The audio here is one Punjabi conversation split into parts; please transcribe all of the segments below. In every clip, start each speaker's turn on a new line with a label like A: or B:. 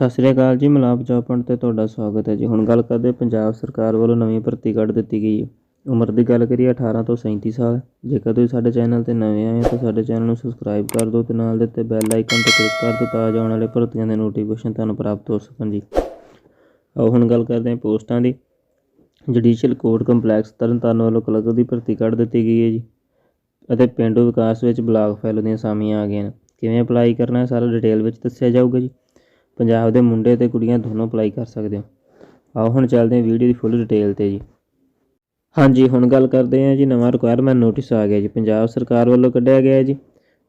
A: ਸਤਿ ਸ੍ਰੀ ਅਕਾਲ ਜੀ, ਮਲਾਪ ਜੋਪਣ ਤੇ ਤੁਹਾਡਾ ਸਵਾਗਤ ਹੈ ਜੀ। ਹੁਣ ਗੱਲ ਕਰਦੇ ਪੰਜਾਬ ਸਰਕਾਰ ਵੱਲੋਂ ਨਵੀਂ ਭਰਤੀ ਕੱਢ ਦਿੱਤੀ ਗਈ ਹੈ। ਉਮਰ ਦੀ ਗੱਲ ਕਰੀਏ 18 ਤੋਂ 37 ਸਾਲ। ਜੇਕਰ ਤੁਸੀਂ ਸਾਡੇ ਚੈਨਲ ਤੇ ਨਵੇਂ ਆਏ ਹੋ ਤਾਂ ਸਾਡੇ ਚੈਨਲ ਨੂੰ ਸਬਸਕ੍ਰਾਈਬ ਕਰ ਦਿਓ ਤੇ ਨਾਲ ਦਿੱਤੇ ਬੈਲ ਆਈਕਨ ਤੇ ਕਲਿੱਕ ਕਰ ਦਿਓ ਤਾਂ ਜੋ ਆਉਣ ਵਾਲੇ ਭਰਤੀਆਂ ਦੇ ਨੋਟੀਫਿਕੇਸ਼ਨ ਤੁਹਾਨੂੰ ਪ੍ਰਾਪਤ ਹੋ ਸਕਣ ਜੀ। ਆਓ ਹੁਣ ਗੱਲ ਕਰਦੇ ਹਾਂ ਪੋਸਟਾਂ ਦੀ। ਜੁਡੀਸ਼ੀਅਲ ਕੋਰਟ ਕੰਪਲੈਕਸ ਤਰਨਤਾਰਨ ਵੱਲੋਂ ਕਲਰਕ ਦੀ ਭਰਤੀ ਕੱਢ ਦਿੱਤੀ ਗਈ ਹੈ ਜੀ ਅਤੇ ਪਿੰਡੂ ਵਿਕਾਸ ਵਿੱਚ ਬਲਾਕ ਫੈਲੋ ਦੀਆਂ ਸਾਮੀਆਂ ਆ ਗਈਆਂ ਨੇ। ਕਿਵੇਂ ਅਪਲਾਈ ਕਰਨਾ ਹੈ ਸਾਰਾ ਡਿਟੇਲ ਵਿੱਚ ਦੱਸਿਆ ਜਾਊਗਾ ਜੀ। ਪੰਜਾਬ ਦੇ ਮੁੰਡੇ ਤੇ ਕੁੜੀਆਂ ਦੋਨੋਂ ਅਪਲਾਈ ਕਰ ਸਕਦੇ ਹੋ। ਆਓ ਹੁਣ ਚੱਲਦੇ ਹਾਂ ਵੀਡੀਓ ਦੀ ਫੁੱਲ ਡਿਟੇਲ ਤੇ ਜੀ। ਹਾਂਜੀ, ਹੁਣ ਗੱਲ ਕਰਦੇ ਹਾਂ ਜੀ, ਨਵਾਂ ਰਿਕੁਆਇਰਮੈਂਟ ਨੋਟਿਸ ਆ ਗਿਆ ਜੀ। ਪੰਜਾਬ ਸਰਕਾਰ ਵੱਲੋਂ ਕੱਢਿਆ ਗਿਆ ਜੀ।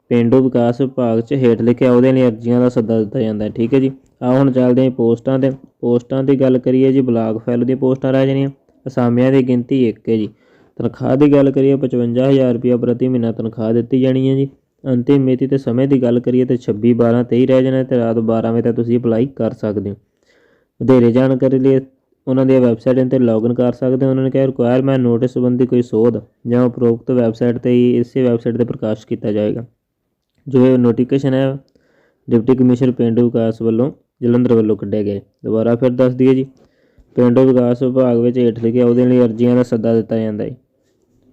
A: ਪਿੰਡੂ ਵਿਕਾਸ ਵਿਭਾਗ 'ਚ ਹੇਠ ਲਿਖਿਆ ਉਹਦੇ ਲਈ ਅਰਜ਼ੀਆਂ ਦਾ ਸੱਦਾ ਦਿੱਤਾ ਜਾਂਦਾ ਹੈ। ਠੀਕ ਹੈ ਜੀ। ਆਓ ਹੁਣ ਚੱਲਦੇ ਹਾਂ ਪੋਸਟਾਂ ਤੇ। ਪੋਸਟਾਂ ਦੀ ਗੱਲ ਕਰੀਏ ਜੀ, ਬਲਾਕ ਫੈਲ ਦੀਆਂ ਪੋਸਟਾਂ ਰਹਿ ਜਾਣੀਆਂ। ਅਸਾਮੀਆਂ ਦੀ ਗਿਣਤੀ ਇੱਕ ਹੈ ਜੀ। ਤਨਖਾਹ ਦੀ ਗੱਲ ਕਰੀਏ 55000 ਰੁਪਇਆ ਪ੍ਰਤੀ ਮਹੀਨਾ ਤਨਖਾਹ ਦਿੱਤੀ ਜਾਣੀ ਹੈ ਜੀ। ਅੰਤਿਮ ਮਿਤੀ ਤੇ ਸਮੇਂ ਦੀ ਗੱਲ ਕਰੀਏ ਤਾਂ 26 12 23 ਰਹਿ ਜਾਣਾ ਤੇ ਰਾਤ 12 ਵਜੇ ਤੱਕ ਤੁਸੀਂ ਅਪਲਾਈ ਕਰ ਸਕਦੇ ਹੋ। ਵਧੇਰੇ ਜਾਣਕਾਰੀ ਲਈ ਉਹਨਾਂ ਦੀ ਵੈਬਸਾਈਟ ਤੇ ਲੌਗਇਨ ਕਰ ਸਕਦੇ ਹੋ। ਉਹਨਾਂ ਨੇ ਕਿਹਾ ਰਿਕੁਆਇਰਮੈਂਟ ਨੋਟਿਸ ਸੰਬੰਧੀ ਕੋਈ ਸੋਧ ਜਾਂ ਉਪਰੋਕਤ ਵੈਬਸਾਈਟ ਤੇ ਹੀ ਇਸੇ ਵੈਬਸਾਈਟ ਤੇ ਪ੍ਰਕਾਸ਼ ਕੀਤਾ ਜਾਏਗਾ। ਜੋ ਇਹ ਨੋਟੀਫਿਕੇਸ਼ਨ ਹੈ, ਡਿਪਟੀ ਕਮਿਸ਼ਨਰ ਪਿੰਡੂ ਵਿਕਾਸ ਵੱਲੋਂ ਜਲੰਧਰ ਵੱਲੋਂ ਕੱਢਿਆ ਗਿਆ ਦੁਬਾਰਾ ਫਿਰ ਦੱਸ ਦਈਏ ਜੀ, ਪਿੰਡੂ ਵਿਕਾਸ ਵਿਭਾਗ ਵਿੱਚ ਹੇਠ ਲਿਖੇ ਉਹਦੇ ਲਈ ਅਰਜ਼ੀਆਂ ਦਾ ਸੱਦਾ ਦਿੱਤਾ ਜਾਂਦਾ ਹੈ।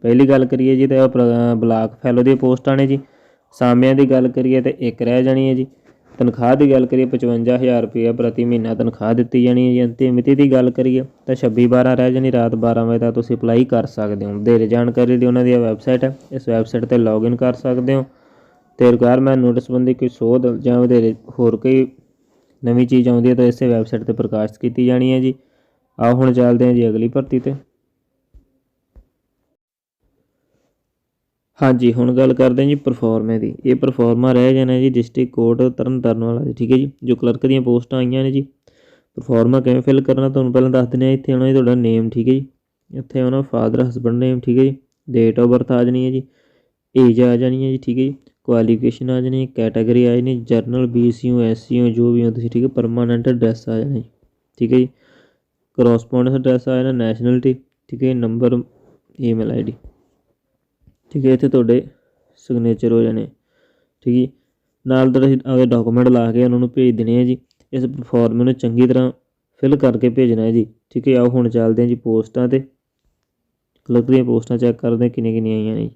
A: ਪਹਿਲੀ ਗੱਲ ਕਰੀਏ ਜੀ ਤਾਂ ਉਹ ਬਲਾਕ ਫੈਲੋ ਦੀਆਂ ਪੋਸਟਾਂ ਨੇ ਜੀ। ਸਾਮਿਆਂ ਦੀ ਗੱਲ ਕਰੀਏ ਤੇ ਇੱਕ ਰਹਿ ਜਾਣੀ ਹੈ ਜੀ। ਤਨਖਾਹ ਦੀ ਗੱਲ ਕਰੀਏ 55000 ਰੁਪਏ ਪ੍ਰਤੀ ਮਹੀਨਾ ਤਨਖਾਹ ਦਿੱਤੀ ਜਾਣੀ ਹੈ ਜੀ। ਅੰਤਿਮ ਮਿਤੀ ਦੀ ਗੱਲ ਕਰੀਏ ਤਾਂ 26 12 ਰਹਿ ਜਾਣੀ, ਰਾਤ 12 ਵਜੇ ਤੱਕ ਤੁਸੀਂ ਅਪਲਾਈ ਕਰ ਸਕਦੇ ਹੋ। ਵਧੇਰੇ ਜਾਣਕਾਰੀ ਲਈ ਉਹਨਾਂ ਦੀ ਵੈਬਸਾਈਟ ਹੈ। ਇਸ ਵੈਬਸਾਈਟ ਤੇ ਲੌਗਇਨ ਕਰ ਸਕਦੇ ਹੋ। ਤੇ ਰਿਕੁਆਇਰਮੈਂਟ ਨੋਟਿਸ ਸੰਬੰਧੀ ਕੋਈ ਸੋਧ ਜਾਂ ਵਧੇਰੇ ਹੋਰ ਕੋਈ ਨਵੀਂ ਚੀਜ਼ ਆਉਂਦੀ ਹੈ ਤਾਂ ਇਸੇ ਵੈਬਸਾਈਟ ਤੇ ਪ੍ਰਕਾਸ਼ਿਤ ਕੀਤੀ ਜਾਣੀ ਹੈ ਜੀ। ਆਓ ਹੁਣ ਚੱਲਦੇ ਹਾਂ ਜੀ ਅਗਲੀ ਭਰਤੀ ਤੇ। ਹਾਂਜੀ, ਹੁਣ ਗੱਲ ਕਰਦੇ ਹਾਂ ਜੀ ਪਰਫਾਰਮੇ ਦੀ। ਇਹ ਪਰਫਾਰਮਾ ਰਹਿ ਜਾਣਾ ਜੀ ਡਿਸਟ੍ਰਿਕਟ ਕੋਰਟ ਤਰਨਤਾਰਨ ਵਾਲਾ ਜੀ, ਠੀਕ ਹੈ ਜੀ? ਜੋ ਕਲਰਕ ਦੀਆਂ ਪੋਸਟਾਂ ਆਈਆਂ ਨੇ ਜੀ। ਪਰਫਾਰਮਾ ਕਿਵੇਂ ਫਿਲ ਕਰਨਾ ਤੁਹਾਨੂੰ ਪਹਿਲਾਂ ਦੱਸ ਦਿੰਦੇ ਹਾਂ। ਇੱਥੇ ਆਉਣਾ ਜੀ ਤੁਹਾਡਾ ਨੇਮ ਠੀਕ ਹੈ ਜੀ? ਇੱਥੇ ਆਉਣਾ ਫਾਦਰ ਹਸਬੰਡ ਨੇਮ ਠੀਕ ਹੈ ਜੀ? ਡੇਟ ਆਫ ਬਰਥ ਆ ਜਾਣੀ ਹੈ ਜੀ। ਏਜ ਆ ਜਾਣੀ ਹੈ ਜੀ, ਠੀਕ ਹੈ ਜੀ? ਕੁਆਲੀਫਿਕੇਸ਼ਨ ਆ ਜਾਣੀ ਹੈ ਕੈਟਾਗਰੀ ਆ ਜਾਣੀ ਜਰਨਲ ਬੀਸੀਯੂ ਐਸਸੀਯੂ ਜੋ ਵੀ ਹੋ ਤੁਸੀਂ, ਠੀਕ ਹੈ? ਪਰਮਾਨੈਂਟ ਐਡਰੈਸ ਆ ਜਾਣਾ ਜੀ, ਠੀਕ ਹੈ ਜੀ? ਕਰੋਸਪੋਂਡੈਂਸ ਐਡਰੈਸ ਆ ਜਾਣਾ ਨੈਸ਼ਨੈਲਿਟੀ ਠੀਕ ਹੈ ਨੰਬਰ ਈਮੇਲ ਆਈਡੀ ਠੀਕ ਹੈ, ਇੱਥੇ ਤੁਹਾਡੇ ਸਿਗਨੇਚਰ ਹੋ ਜਾਣੇ। ਠੀਕ ਹੈ ਨਾਲ ਤੁਸੀਂ ਆਪਦੇ ਡਾਕੂਮੈਂਟ ਲਾ ਕੇ ਉਹਨਾਂ ਨੂੰ ਭੇਜ ਦੇਣੇ ਆ ਜੀ। ਇਸ ਫਾਰਮ ਨੂੰ ਚੰਗੀ ਤਰ੍ਹਾਂ ਫਿਲ ਕਰਕੇ ਭੇਜਣਾ ਹੈ ਜੀ। ਠੀਕ ਹੈ, ਆਓ ਹੁਣ ਚੱਲਦੇ ਹਾਂ ਜੀ ਪੋਸਟਾਂ ਤੇ। ਕਲਰਕ ਦੀਆਂ ਪੋਸਟਾਂ ਚੈੱਕ ਕਰਦੇ ਹਾਂ ਕਿੰਨੀਆਂ ਕਿੰਨੀਆਂ ਆਈਆਂ ਨੇ ਜੀ।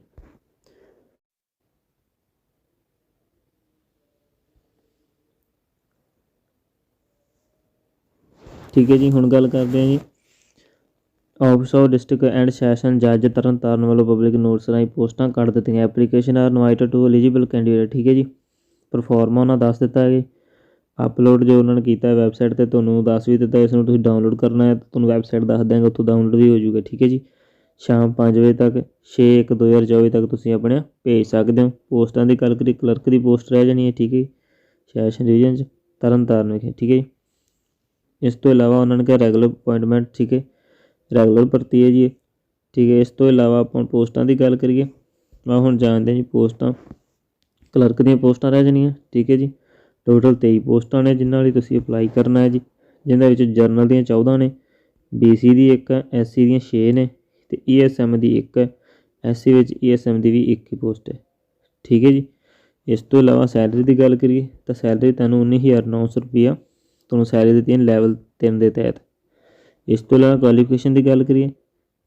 A: ਠੀਕ ਹੈ ਜੀ, ਹੁਣ ਗੱਲ ਕਰਦੇ ਹਾਂ ਜੀ। Office of district and session ਜੱਜ ਤਰਨਤਾਰਨ ਵੱਲੋਂ ਪਬਲਿਕ ਨੋਟਿਸ ਰਾਹੀਂ ਪੋਸਟਾਂ ਕੱਢ ਦਿੱਤੀਆਂ। Application are invited to eligible candidate, ਠੀਕ ਹੈ ਜੀ? ਪਰਫਾਰਮਾ ਉਹਨਾਂ ਦੱਸ ਦਿੱਤਾ ਹੈ। ਕਿ ਅਪਲੋਡ ਜੋ ਉਹਨਾਂ ਨੇ ਕੀਤਾ ਹੈ ਵੈਬਸਾਈਟ ਤੇ, ਤੁਹਾਨੂੰ ਦੱਸ ਵੀ ਦਿੱਤਾ ਇਸ ਨੂੰ ਤੁਸੀਂ ਡਾਊਨਲੋਡ ਕਰਨਾ ਹੈ, ਤੁਹਾਨੂੰ ਵੈਬਸਾਈਟ ਦੱਸ ਦਿਆਂਗੇ, ਉੱਥੋਂ ਡਾਊਨਲੋਡ ਵੀ ਹੋ ਜਾਊਗਾ, ਠੀਕ ਹੈ ਜੀ? ਸ਼ਾਮ 5 ਵਜੇ ਤੱਕ 6 1 2024 ਤੱਕ ਤੁਸੀਂ ਆਪਣੇ ਭੇਜ ਸਕਦੇ ਹੋ। ਪੋਸਟਾਂ ਦੀ ਗੱਲ ਕਰੀ ਕਲਰਕ ਦੀ ਪੋਸਟ ਰਹਿ ਜਾਣੀ ਹੈ, ਠੀਕ ਹੈ ਸੈਸ਼ਨ ਡਿਵੀਜ਼ਨ ਚ ਤਰਨਤਾਰਨ ਵਿਖੇ, ਠੀਕ ਹੈ ਜੀ? ਇਸ ਤੋਂ ਇਲਾਵਾ ਉਹਨਾਂ ਨੇ ਕਿਹਾ ਰੈਗੂਲਰ ਅਪਾਇੰਟਮੈਂਟ ਠੀਕ ਹੈ? ਰੈਗੂਲਰ ਭਰਤੀ ਹੈ ਜੀ ਠੀਕ ਹੈ, ਇਸ ਤੋਂ ਇਲਾਵਾ ਆਪਾਂ ਪੋਸਟਾਂ ਦੀ ਗੱਲ ਕਰੀਏ ਆ ਹੁਣ ਜਾਣਦੇ ਹਾਂ ਜੀ ਪੋਸਟਾਂ, ਕਲਰਕ ਦੀਆਂ ਪੋਸਟਾਂ ਰਹਿ ਜਾਣੀਆਂ, ਠੀਕ ਹੈ ਜੀ। ਟੋਟਲ 23 ਪੋਸਟਾਂ ਨੇ, ਜਿਨ੍ਹਾਂ ਲਈ ਤੁਸੀਂ ਅਪਲਾਈ ਕਰਨਾ ਹੈ ਜੀ, ਜਿਨ੍ਹਾਂ ਵਿੱਚ ਜਰਨਲ ਦੀਆਂ 14 ਨੇ ਬੀਸੀ ਦੀ ਇੱਕ ਹੈ ਐਸਸੀ ਦੀਆਂ 6 ਨੇ, ਤੇ ਈਐਸਐਮ ਦੀ ਇੱਕ ਹੈ। ਐਸਸੀ ਵਿੱਚ ਈਐਸਐਮ ਦੀ ਵੀ ਇੱਕ ਹੀ ਪੋਸਟ ਹੈ, ਠੀਕ ਹੈ ਜੀ। ਇਸ ਤੋਂ ਇਲਾਵਾ ਸੈਲਰੀ ਦੀ ਗੱਲ ਕਰੀਏ, ਤਾਂ ਸੈਲਰੀ ਤੁਹਾਨੂੰ 19900 ਰੁਪਇਆ ਤੁਹਾਨੂੰ ਸੈਲਰੀ ਦਿੱਤੀ ਹੈ ਲੈਵਲ 3 ਦੇ ਤਹਿਤ। ਇਸ ਤੋਂ ਇਲਾਵਾ ਕੁਆਲੀਫਿਕੇਸ਼ਨ ਦੀ ਗੱਲ ਕਰੀਏ,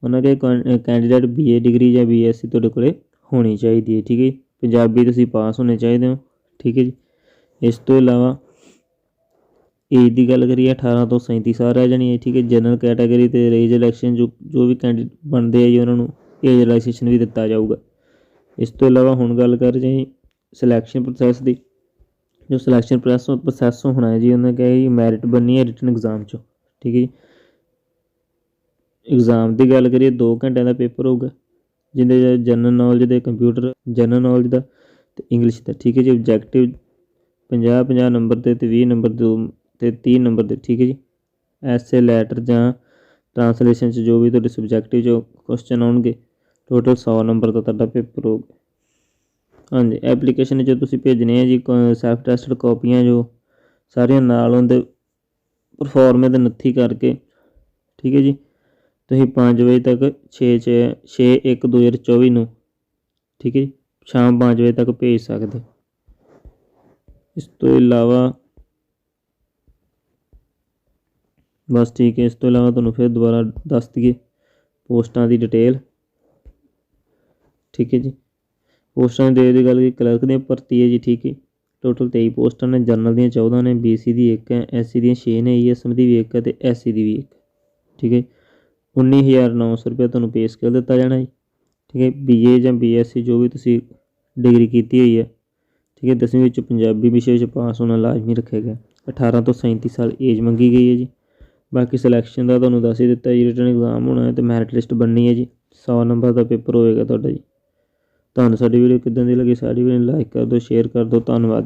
A: ਉਹਨਾਂ ਕੇ ਕੈਂਡੀਡੇਟ ਬੀਏ ਡਿਗਰੀ ਜਾਂ ਬੀਐਸਸੀ ਤੁਹਾਡੇ ਕੋਲੇ ਹੋਣੀ ਚਾਹੀਦੀ ਹੈ, ਠੀਕ ਹੈ ਪੰਜਾਬੀ ਤੁਸੀਂ ਪਾਸ ਹੋਣੇ ਚਾਹੀਦੇ ਹੋ, ਠੀਕ ਹੈ ਜੀ? ਇਸ ਤੋਂ ਇਲਾਵਾ ਏਜ ਦੀ ਗੱਲ ਕਰੀਏ 18 ਤੋਂ 37 ਸਾਲ ਰਹਿ ਜਾਣੀ ਹੈ, ਠੀਕ ਹੈ? ਜਨਰਲ ਕੈਟਾਗਰੀ ਤੇ ਰੇਜ ਇਲੈਕਸ਼ਨ ਜੋ ਜੋ ਵੀ ਕੈਂਡੀਡੇਟ ਬਣਦੇ ਆ ਜੀ, ਉਹਨਾਂ ਨੂੰ ਏਜ ਰਿਲੈਕਸੇਸ਼ਨ ਵੀ ਦਿੱਤਾ ਜਾਊਗਾ। ਇਸ ਤੋਂ ਇਲਾਵਾ ਹੁਣ ਗੱਲ ਕਰ ਰਹੇ ਜੀ ਸਿਲੈਕਸ਼ਨ ਪ੍ਰੋਸੈਸ ਦੀ। ਜੋ ਸਿਲੈਕਸ਼ਨ ਪ੍ਰੋਸੈਸ ਪ੍ਰੋਸੈਸ ਹੋਣਾ ਹੈ ਜੀ, ਉਹਨਾਂ ਕਿਹਾ ਜੀ ਮੈਰਿਟ ਬਣਨੀ ਹੈ ਰਿਟਨ ਐਗਜ਼ਾਮ ਚੋਂ, ਠੀਕ ਹੈ ਜੀ? ਇਗਜ਼ਾਮ ਦੀ ਗੱਲ ਕਰੀਏ 2 ਘੰਟਿਆਂ ਦਾ ਪੇਪਰ ਹੋਊਗਾ, ਜਿਹਦੇ 'ਚ ਜਨਰਲ ਨੌਲੇਜ ਦੇ ਕੰਪਿਊਟਰ ਜਨਰਲ ਨੌਲੇਜ ਦਾ ਅਤੇ ਇੰਗਲਿਸ਼ ਦਾ, ਠੀਕ ਹੈ ਜੀ? ਆਬਜੈਕਟਿਵ 50 50 ਨੰਬਰ ਤੇ ਅਤੇ 20 ਨੰਬਰ ਦੇ ਅਤੇ 30 ਨੰਬਰ ਦੇ, ਠੀਕ ਹੈ ਜੀ? ਐਸੇ ਲੈਟਰ ਜਾਂ ਟ੍ਰਾਂਸਲੇਸ਼ਨ ਚ ਜੋ ਵੀ ਤੁਹਾਡੇ ਸਬਜੈਕਟਿਵ ਜੋ ਕੁਐਸਚਨ ਆਉਣਗੇ ਟੋਟਲ 100 ਨੰਬਰ ਦਾ ਤੁਹਾਡਾ ਪੇਪਰ ਹੋਊਗਾ। ਹਾਂਜੀ ਐਪਲੀਕੇਸ਼ਨ 'ਚ ਤੁਸੀਂ ਭੇਜਣੇ ਆ ਜੀ ਸੈਲਫ ਟੈਸਟਡ ਕਾਪੀਆਂ ਜੋ ਸਾਰੀਆਂ ਨਾਲ ਉਹਦੇ ਪਰਫਾਰਮੇ ਦੇ ਨੱਥੀ ਕਰਕੇ, ਠੀਕ ਹੈ ਜੀ? ਤੁਸੀਂ 5 ਵਜੇ ਤੱਕ 6 6 6 1 2024 ਨੂੰ, ਠੀਕ ਹੈ ਜੀ, ਸ਼ਾਮ 5 ਵਜੇ ਤੱਕ ਭੇਜ ਸਕਦੇ ਇਸ ਤੋਂ ਇਲਾਵਾ ਬਸ ਠੀਕ ਹੈ, ਇਸ ਤੋਂ ਇਲਾਵਾ ਤੁਹਾਨੂੰ ਫਿਰ ਦੁਬਾਰਾ ਦੱਸ ਦਈਏ ਪੋਸਟਾਂ ਦੀ ਡਿਟੇਲ, ਠੀਕ ਹੈ ਜੀ। ਪੋਸਟਾਂ ਦੀ ਦੀ ਗੱਲ ਕੀ ਕਲਰਕ ਦੀਆਂ ਭਰਤੀ ਹੈ ਜੀ, ਠੀਕ ਹੈ। ਟੋਟਲ 23 ਪੋਸਟਾਂ ਨੇ, ਜਨਰਲ ਦੀਆਂ 14 ਨੇ ਬੀਸੀ ਦੀ 1 ਹੈ ਐਸਸੀ ਦੀਆਂ 6 ਨੇ ਈਐਸਐਮ ਦੀ ਵੀ 1 ਹੈ ਤੇ ਐਸਸੀ ਦੀ ਵੀ 1 ਠੀਕ ਹੈ। 19900 ਰੁਪਏ ਤੁਹਾਨੂੰ ਪੇ ਸਕੇਲ ਦਿੱਤਾ ਜਾਣਾ ਜੀ, ਠੀਕ ਹੈ ਬੀਏ ਜਾਂ ਬੀਐਸਸੀ ਜੋ ਵੀ ਤੁਸੀਂ ਡਿਗਰੀ ਕੀਤੀ ਹੋਈ ਹੈ, ਠੀਕ ਹੈ, ਦਸਵੀਂ ਵਿੱਚ ਪੰਜਾਬੀ ਵਿਸ਼ੇ ਵਿੱਚ ਪਾਸ ਹੋਣਾ ਲਾਜ਼ਮੀ ਰੱਖਿਆ ਗਿਆ। 18 ਤੋਂ 37 ਸਾਲ ਏਜ ਮੰਗੀ ਗਈ ਹੈ ਜੀ। ਬਾਕੀ ਸਿਲੈਕਸ਼ਨ ਦਾ ਤੁਹਾਨੂੰ ਦੱਸ ਹੀ ਦਿੱਤਾ ਜੀ ਰਿਟਨ ਐਗਜ਼ਾਮ ਹੋਣਾ ਹੈ ਤੇ ਮੈਰਿਟ ਲਿਸਟ ਬਣਨੀ ਹੈ ਜੀ। 100 ਨੰਬਰ ਦਾ ਪੇਪਰ ਹੋਏਗਾ ਤੁਹਾਡਾ ਜੀ। ਤੁਹਾਨੂੰ ਸਾਡੀ ਵੀਡੀਓ ਕਿੱਦਾਂ ਦੀ ਲੱਗੀ ਸਾਡੀ ਵੀਡੀਓ ਨੂੰ ਲਾਈਕ ਕਰ ਦਿਓ ਸ਼ੇਅਰ ਕਰ ਦਿਓ, ਧੰਨਵਾਦ।